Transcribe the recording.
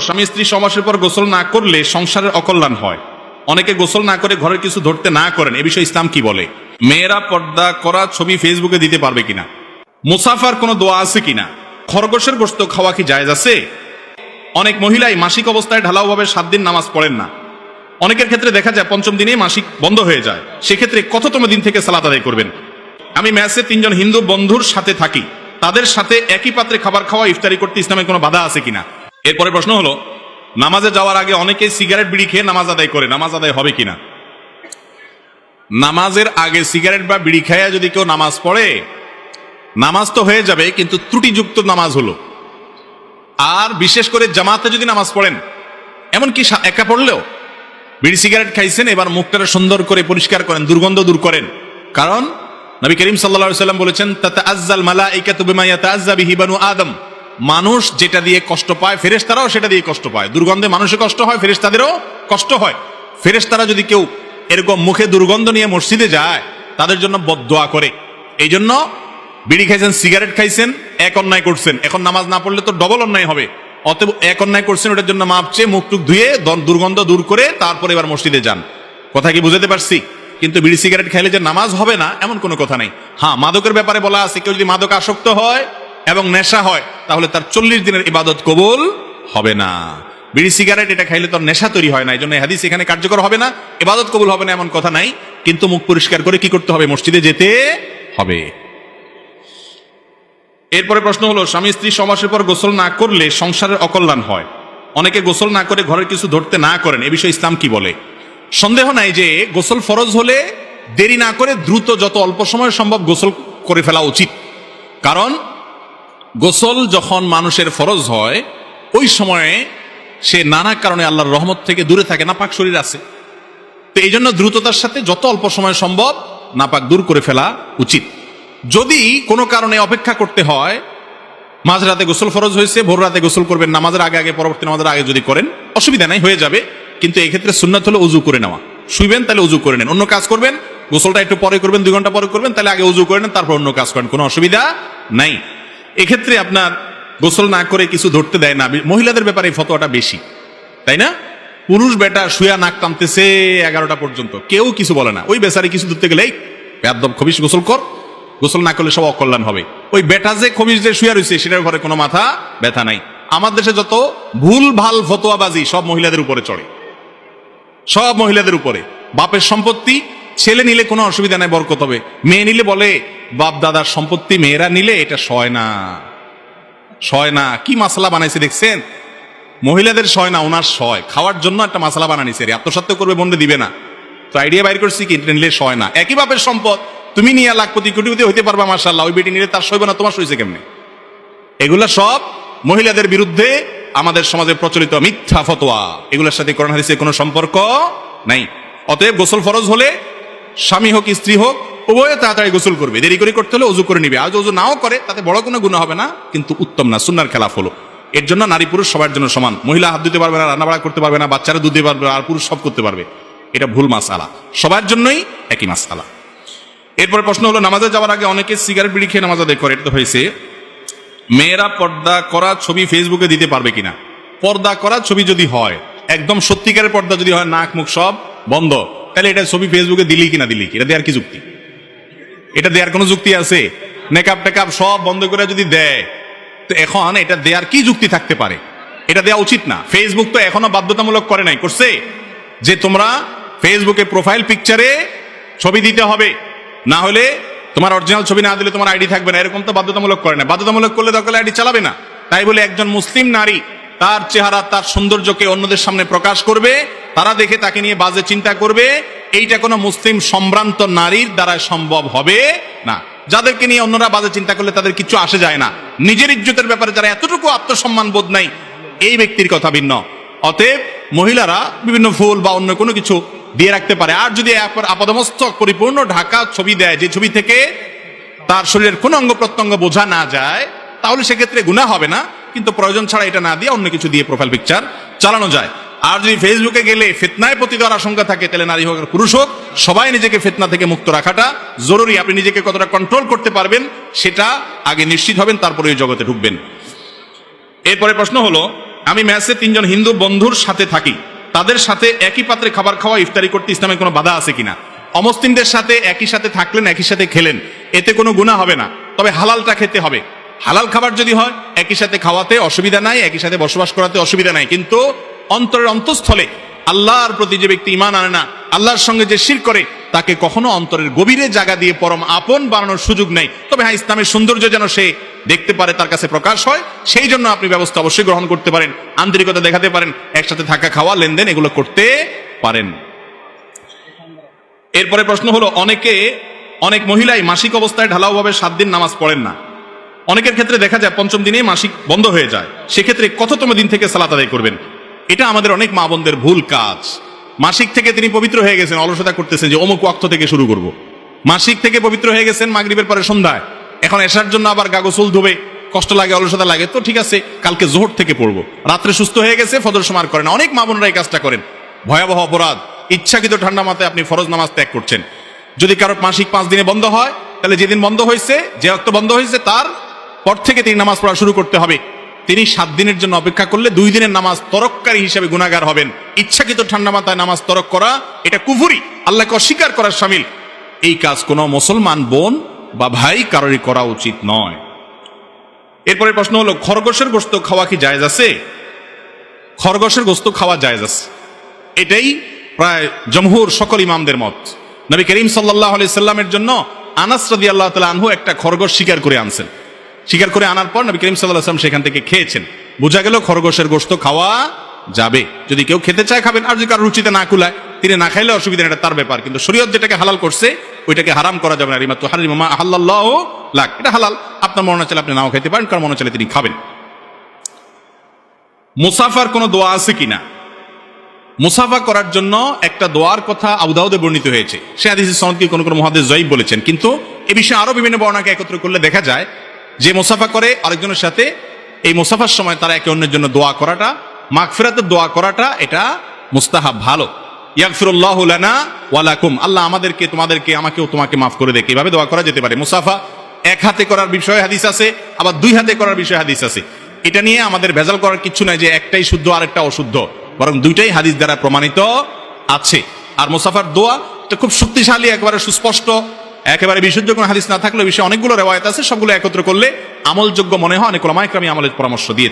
স্বামী স্ত্রী সমাসের পর গোসল না করলে সংসারের অকল্যাণ হয়। অনেকে গোসল না করে ঘরের কিছু ধরতে না করেন, এ বিষয়ে ইসলাম কি বলে? মেয়েরা পর্দা করা ছবি ফেসবুকে দিতে পারবে কিনা? মুসাফার কোনো দোয়া আছে কিনা? খরগোশের গোস্ত খাওয়া কি জায়েজ আছে? অনেক মহিলাই মাসিক অবস্থায় ঢালাওভাবে সাত দিন নামাজ পড়েন না। অনেকের ক্ষেত্রে দেখা যায় পঞ্চম দিনে মাসিক বন্ধ হয়ে যায়। সেক্ষেত্রে কততম দিন থেকে সালাত আদায় করবেন? আমি ম্যাচে তিনজন হিন্দু বন্ধুর সাথে থাকি। তাদের সাথে একই পাত্রে খাবার খাওয়া, ইফতারি করতে ইসলামের কোনো বাধা আছে কিনা? এরপরে প্রশ্ন হলো, নামাজে যাওয়ার আগে অনেকে সিগারেট বিড়ি খেয়ে নামাজ আদায় করে, নামাজ আদায় হবে কিনা? নামাজের আগে সিগারেট বা বিড়ি খাইয়া যদি কেউ নামাজ পড়ে, নামাজ তো হয়ে যাবে, কিন্তু ত্রুটিযুক্ত নামাজ হলো। আর বিশেষ করে জামাতে যদি নামাজ পড়েন এমনকি একা পড়লেও? বিড়ি সিগারেট খাইছেন, এবার মুখটা সুন্দর করে পরিষ্কার করেন, দুর্গন্ধ দূর করেন। কারণ নবী করিম সাল্লা সাল্লাম বলেছেন তাতে আজ্জাল মালা বিহি বানু আদম। মানুষ যেটা দিয়ে কষ্ট পায়, ফেরেশতারাও সেটা দিয়ে কষ্ট পায়। দুর্গন্ধে মানুষের কষ্ট হয়, ফেরেশতাদেরও কষ্ট হয়। ফেরেশতারা যদি কেউ এরকম মুখে দুর্গন্ধ নিয়ে মসজিদে যায়, তাদের জন্য বদদোয়া করে। এই জন্য বিড়ি খাইছেন, সিগারেট খাইছেন, এক অন্যায় করছেন। এখন নামাজ না পড়লে তো ডবল অন্যায় হবে। অতএব এক অন্যায় করছেন, ওটার জন্য মাপ চেয়ে মুখ টুক ধুয়ে দুর্গন্ধ দূর করে তারপরে এবার মসজিদে যান। কথা কি বুঝাতে পারছি? কিন্তু বিড়ি, সিগারেট খাইলে যে নামাজ হবে না, এমন কোনো কথা নেই। হ্যাঁ মাদকের ব্যাপারে বলা আছে, কেউ যদি মাদক আসক্ত হয় এবং নেশা হয় তাহলে তার চল্লিশ দিনের ইবাদত কবুল হবে না। বিড়ি সিগারেট, এটা খাইলে তোর নেশা তৈরি হয় না এই জন্য হাদিস এখানে কার্যকর হবে না। এবাদত কবুল হবে না এমন কথা নাই, কিন্তু মুখ পরিষ্কার করে কি করতে হবে? মসজিদে যেতে হবে। এরপরে প্রশ্ন হলো, স্বামী স্ত্রী সমাসের পর গোসল না করলে সংসারের অকল্যাণ হয়? অনেকে গোসল না করে ঘরের কিছু ধরতে না করেন, এ বিষয়ে ইসলাম কি বলে? সন্দেহ নাই যে গোসল ফরজ হলে দেরি না করে দ্রুত যত অল্প সময় সম্ভব গোসল করে ফেলা উচিত। কারণ গোসল যখন মানুষের ফরজ হয়, ওই সময়ে সে নানা কারণে আল্লাহর রহমত থেকে দূরে থাকে, নাপাক শরীর আছে। তো এই জন্য দ্রুততার সাথে যত অল্প সময় সম্ভব নাপাক দূর করে ফেলা উচিত। যদি কোনো কারণে অপেক্ষা করতে হয় মাঝরাতে গোসল ফরজ হয়েছে, ভোর রাতে গোসল করবেন, নামাজের আগে আগে, পরবর্তী নামাজের আগে যদি করেন, অসুবিধা নাই, হয়ে যাবে। কিন্তু এক্ষেত্রে সুন্নাত হলো উজু করে নেওয়া। শুইবেন, তাহলে উজু করে নেন। অন্য কাজ করবেন, গোসলটা একটু পরে করবেন, দুই ঘণ্টা পরে করবেন, তাহলে আগে উজু করে নেন, তারপর অন্য কাজ করেন। কোনো অসুবিধা নাই। এক্ষেত্রে আপনার গোসল না করে কিছু ধরতে দেয় না। মহিলাদের ব্যাপারে এই ফতোয়াটা বেশি। তাই না? পুরুষ বেটা শুয়া নাক টানতেছে এগারোটা পর্যন্ত। কেউ কিছু বলে না। ওই বেচারি কিছু ধরতে গেলেই একদম খবিস গোসল কর। গোসল না করলে সব অকল্যাণ হবে। ওই বেটা যে খবিস যে শুয়া রয়েছে সেটার ঘরে কোনো মাথা ব্যথা নাই। আমার দেশে যত ভুল, ভালো ফতোয়াবাজি, সব মহিলাদের উপরে চড়ে। সব মহিলাদের উপরে। বাপের সম্পত্তি, ছেলে নিলে কোনো অসুবিধা নাই, বরকত হবে। মেয়ে নিলে বলে বাপ দাদার সম্পত্তি মেয়েরা নিলে এটা সয় না। সয় না। কি মশলা বানাইছে দেখছেন? মহিলাদের সয় না, ওনার সয়। খাওয়ার জন্য একটা মশলা বানানিছে রে। আত্মসত্ত্ব করবে, বন্ধে দিবে না। তো আইডিয়া বাইর করছি কি নিলে সয় না। একই বাপের সম্পদ। তুমি নিয়ে লাখপতি, কোটিপতি হইতে পারবা মার্শাল্লাহ ওই বেটি নিলে তার সইবে না তোমার সইছে কেমনে? এগুলা সব মহিলাদের বিরুদ্ধে আমাদের সমাজে প্রচলিত মিথ্যা ফতোয়া। এগুলোর সাথে করোনা হাদিসের কোনো সম্পর্ক নাই। অতএব গোসল ফরজ হলে স্বামী হোক, স্ত্রী হোক উভয়ে তাড়াতাড়ি গোসল করবে। দেরি করে করতে হলে উজু করে নিবে। আজ উজু নাও করে, তাতে বড় কোনো গুণ হবে না, কিন্তু উত্তম না সুন্নার খেলাফ হলো। এর জন্য নারী পুরুষ সবার জন্য সমান। মহিলা হাত দিতে পারবে না রান্না বাড়া করতে পারবে না, বাচ্চারা দুধ দিতে পারবে আর পুরুষ সব করতে পারবে। এটা ভুল মাসালা। সবার জন্যই একই মাসালা। এরপরে প্রশ্ন হলো, নামাজে যাওয়ার আগে অনেকে সিগারেট বিড়ি খেয়ে নামাজ আদায় করে, এটা তো হয়েছে। মেয়েরা পর্দা করা ছবি ফেসবুকে দিতে পারবে কিনা? পর্দা করা ছবি যদি হয়, একদম সত্যিকারের পর্দা যদি হয় নাক মুখ সব বন্ধ, তাহলে এটা ছবি ফেসবুকে দিলি কিনা, দিলি কি? এটা দেওয়ার কি যুক্তি? এটা দেওয়ার কোনো যুক্তি আছে? মেকআপ টেকআপ সব বন্ধ করে যদি দেয়, তো এখন এটা দেওয়ার কি যুক্তি থাকতে পারে? এটা দেওয়া উচিত না। ফেসবুক তো এখনও বাধ্যতামূলক করে নাই। করছে? যে তোমরা ফেসবুকে প্রোফাইল পিকচারে ছবি দিতে হবে। না হলে তোমার অরিজিনাল ছবি না দিলে তোমার আইডি থাকবে না। এরকম তো বাধ্যতামূলক করে না। বাধ্যতামূলক করলে দরকার আইডি চালাবে না। তাই বলে একজন মুসলিম নারী তার চেহারা, তার সৌন্দর্যকে অন্যদের সামনে প্রকাশ করবে। তারা দেখে তাকে নিয়ে বাজে চিন্তা করবে। এইটা কোনো মুসলিম সম্ভ্রান্ত নারীর দ্বারা সম্ভব হবে না। যাদেরকে নিয়ে অন্যরা বাজে চিন্তা করলে তাদের কিছু আসে যায় না। নিজের ইজ্জতের ব্যাপারে যারা এতটুকু আত্মসম্মান বোধ নাই, এই ব্যক্তির কথা ভিন্ন। অতএব মহিলারা বিভিন্ন ফুল বা অন্য কোনো কিছু দিয়ে রাখতে পারে। আর যদি আপাদমস্তক পরিপূর্ণ ঢাকা ছবি দেয়, যে ছবি থেকে তার শরীরের কোনো অঙ্গ প্রত্যঙ্গ বোঝা না যায়, তাহলে সেক্ষেত্রে গুণা হবে না। কিন্তু প্রয়োজন ছাড়া এটা না দিয়ে অন্য কিছু দিয়ে প্রোফাইল পিকচার চালানো যায়। আর যদি ফেসবুকে গেলে ফেতনায় পতি দেওয়ার আশঙ্কা থাকে, তাহলে নারী হোক পুরুষ হোক, সবাই নিজেকে ফেতনা থেকে মুক্ত রাখাটা জরুরি। আপনি নিজেকে কতটা কন্ট্রোল করতে পারবেন, সেটা আগে নিশ্চিত হবেন, তারপরে ওই জগতে ঢুকবেন। এরপরে প্রশ্ন হলো, আমি ম্যাচে তিনজন হিন্দু বন্ধুর সাথে থাকি। তাদের সাথে একই পাত্রে খাবার খাওয়া, ইফতারি করতে ইসলামের কোনো বাধা আছে কিনা? অমুসলিমদের সাথে একই সাথে থাকলেন, একই সাথে খেলেন, এতে কোনো গুণা হবে না। তবে হালালটা খেতে হবে। হালাল খাবার যদি হয়, একই সাথে খাওয়াতে অসুবিধা নাই, একই সাথে বসবাস করাতে অসুবিধা নাই। কিন্তু অন্তরের অন্তঃস্থলে আল্লাহর প্রতি যে ব্যক্তি ইমান আনে না, আল্লাহর সঙ্গে যে শির করে, তাকে কখনো অন্তরের গভীরে জায়গা দিয়ে পরম আপন বানানোর সুযোগ নেই। তবে হ্যাঁ ইসলামের সৌন্দর্য যেন সে দেখতে পারে, তার কাছে প্রকাশ হয়, সেই জন্য আপনি ব্যবস্থা অবশ্যই গ্রহণ করতে পারেন, আন্তরিকতা দেখাতে পারেন, একসাথে থাকা, খাওয়া, লেনদেন এগুলো করতে পারেন। এরপরে প্রশ্ন হলো, অনেকে, অনেক মহিলাই মাসিক অবস্থায় ঢালাওভাবে সাত দিন নামাজ পড়েন না। অনেকের ক্ষেত্রে দেখা যায়, পঞ্চম দিনে মাসিক বন্ধ হয়ে যায়। সেক্ষেত্রে কততম দিন থেকে সালাত আদায় করবেন? এটা আমাদের অনেক মা বোনদের ভুল কাজ। মাসিক থেকে তিনি পবিত্র হয়ে গেছেন, অলসতা করতেছেন যে অমুক অক্ত থেকে শুরু করব। মাসিক থেকে পবিত্র হয়ে গেছেন, মাগরিবের পরে সন্ধ্যায়। এখন এসার জন্য আবার গাগোসুল ধোবে, কষ্ট লাগে, অলসতা লাগে, তো ঠিক আছে, কালকে জোহর থেকে পড়ব। রাত্রে সুস্থ হয়ে গেছে, ফজর সমার করেন। অনেক মা বোনরা এই কাজটা করেন। ভয়াবহ অপরাধ। ইচ্ছাকৃত ঠান্ডা মাথায় আপনি ফরজ নামাজ ত্যাগ করছেন। যদি কারও মাসিক পাঁচ দিনে বন্ধ হয়, তাহলে যেদিন বন্ধ হয়েছে, যে অক্ত বন্ধ হয়েছে, তার পর থেকে তিনি নামাজ পড়া শুরু করতে হবে। তিনি সাত দিনের জন্য অপেক্ষা করলে দুই দিনের নামাজ তরককারী হিসেবে গুণাগার হবেন। ইচ্ছাকৃত ঠান্ডা মাথায় নামাজ তরক করা, এটা কুফুরি। আল্লাহকে অস্বীকার করার সামিল। এই কাজ কোনো মুসলমান বোন বা ভাই কারোরই করা উচিত নয়। এরপরে প্রশ্ন হলো, খরগোশের গোস্ত খাওয়া কি জায়জ আছে? খরগোশের গোস্ত খাওয়া জায়জ আছে। এটাই প্রায় জমহুর সকল ইমামদের মত। নবী করিম সাল্লাহ সাল্লামের জন্য আনাস রাদি আল্লাহ তালা আনহু একটা খরগোশ শিকার করে আনছেন। শিকার করে আনার পর নবী করিম সাল্লাম সেখান থেকে খেয়েছেন। বোঝা গেল খরগোশের গোস্ত খাওয়া যাবে। যদি কেউ খেতে চায় খাবেন আর যদি কারও রুচিতে না কুলায়, তিনি না খাইলে অসুবিধা এটা তার ব্যাপার। কিন্তু শরীয়ত যেটাকে হালাল করছে, ওইটাকে হারাম করা যাবে না। রিমা তো হারিমা আল্লাহ লাখ এটা হালাল। আপনার মনে চাইলে আপনি নাও খেতে পারেন, কারণ মনে চাইলে তিনি খাবেন। মুসাফার কোনো দোয়া আছে কিনা? মুসাফা করার জন্য একটা দোয়ার কথা আবুদাউদে বর্ণিত হয়েছে। সে হাদিসের সনদকে কোনো কোনো মহাদেশ জয়ীব বলেছেন। কিন্তু এ বিষয়ে আরও বিভিন্ন বর্ণাকে একত্র করলে দেখা যায় যে মুসাফা করে আরেকজনের সাথে, এই মুসাফার সময় তারা একে অন্যের জন্য দোয়া করাটা, মাগফিরাতের দোয়া করাটা, এটা মুস্তাহাব ভালো। ইয়াগফিরুল্লাহ লানা ওয়ালাকুম আল্লাহ আমাদেরকে, তোমাদেরকে, আমাকেও তোমাকে মাফ করে দেখ। এভাবে দোয়া করা যেতে পারে। মুসাফা এক হাতে করার বিষয়ে হাদিস আছে, আবার দুই হাতে করার বিষয়ে হাদিস আছে। এটা নিয়ে আমাদের ভেজাল করার কিছু নাই যে একটাই শুদ্ধ আরেকটা অশুদ্ধ, বরং দুইটাই হাদিস দ্বারা প্রমাণিত আছে। আর মুসাফার দোয়া এটা খুব শক্তিশালী, একবারে সুস্পষ্ট একেবারে বিশুদ্ধ কোনো হাদিস না থাকলে বিষয়ে অনেকগুলো রেওয়ায়ত আছে, সবগুলো একত্র করলে আমলযোগ্য মনে হয়, অনেক ওলামায়ে কেরামি আমলের পরামর্শ দিয়ে